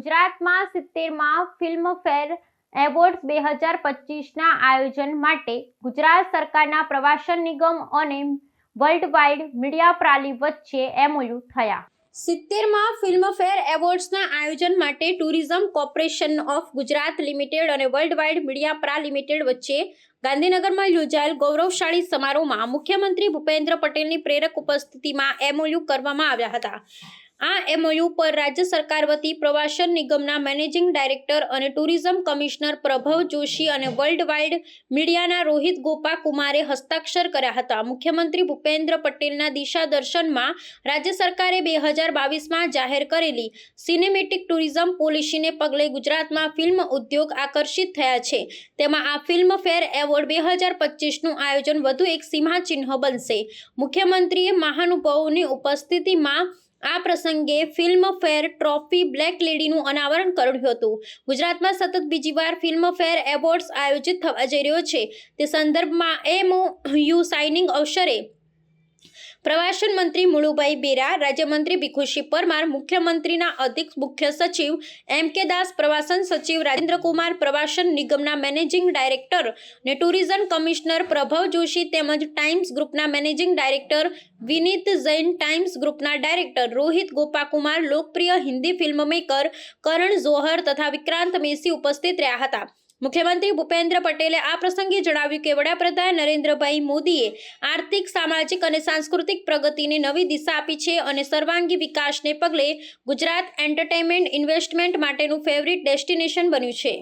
ગુજરાતમાં સિત્તેરમાં Filmfare awards બે હજાર પચીસના આયોજન માટે ગુજરાત સરકારના પ્રવાસન નિગમ અને વર્લ્ડ વાઇડ મીડિયા પ્રાલી વચ્ચે એમઓયુ થયા. સિત્તેરમાં ફિલ્મફેર એવોર્ડ્સના આયોજન માટે tourism corporation of Gujarat limited અને વર્લ્ડ વાઇડ મીડિયા પ્રા લિમિટેડ વચ્ચે ગાંધીનગરમાં યોજાયેલ ગૌરવશાળી સમારોહમાં મુખ્યમંત્રી ભૂપેન્દ્ર પટેલની પ્રેરક ઉપસ્થિતિમાં એમઓયુ કરવામાં આવ્યા હતા. આ એમઓયુ પર રાજ્ય સરકાર વતી પ્રવાસન નિગમના મેનેજિંગ ડાયરેક્ટર અને ટુરિઝમ કમિશનર પ્રભવ જોશી અને વર્લ્ડ વાઇડ મીડિયાના રોહિત ગોપા કુમારે હસ્તાક્ષર કર્યા હતા. મુખ્યમંત્રી ભૂપેન્દ્ર પટેલના દિશા દર્શનમાં રાજ્ય સરકારે બે હજાર બાવીસમાં જાહેર કરેલી સિનેમેટિક ટુરિઝમ પોલિસીને પગલે ગુજરાતમાં ફિલ્મ ઉદ્યોગ આકર્ષિત થયા છે. તેમાં આ ફિલ્મ ફેર એવોર્ડ બે હજાર પચીસનું આયોજન વધુ એક સીમાચિહ્ન બનશે. મુખ્યમંત્રીએ મહાનુભાવોની ઉપસ્થિતિમાં આ પ્રસંગે ફિલ્મફેર ટ્રોફી બ્લેક લેડીનું અનાવરણ કર્યું હતું. ગુજરાતમાં સતત બીજી વાર ફિલ્મફેર એવોર્ડ્સ આયોજિત થવા જઈ રહ્યો છે. તે સંદર્ભમાં એમ યુ સાઇનિંગ અવસરે પ્રવાસન મંત્રી મુળુભાઈ બેરા, રાજ્યમંત્રી ભીખુસિંહ પરમાર, મુખ્યમંત્રીના અધિક મુખ્ય સચિવ એમ કે દાસ, પ્રવાસન સચિવ રાજેન્દ્રકુમાર, પ્રવાસન નિગમના મેનેજિંગ ડાયરેક્ટર ને ટુરિઝમ કમિશનર પ્રભવ જોશી તેમજ ટાઈમ્સ ગ્રુપના managing director Vineet Jain, Times ગ્રુપના ડાયરેક્ટર રોહિત ગોપાકુમાર, લોકપ્રિય હિન્દી ફિલ્મ મેકર કરણ જોહર તથા વિક્રાંત મેસી ઉપસ્થિત રહ્યા હતા. મુખ્યમંત્રી ભૂપેન્દ્ર પટેલે આ પ્રસંગે જણાવ્યું કે વડાપ્રધાન નરેન્દ્રભાઈ મોદીએ આર્થિક, સામાજિક અને સાંસ્કૃતિક પ્રગતિને નવી દિશા આપી છે અને સર્વાંગી વિકાસને પગલે ગુજરાત એન્ટરટેનમેન્ટ ઇન્વેસ્ટમેન્ટ માટેનું ફેવરિટ ડેસ્ટિનેશન બન્યું છે.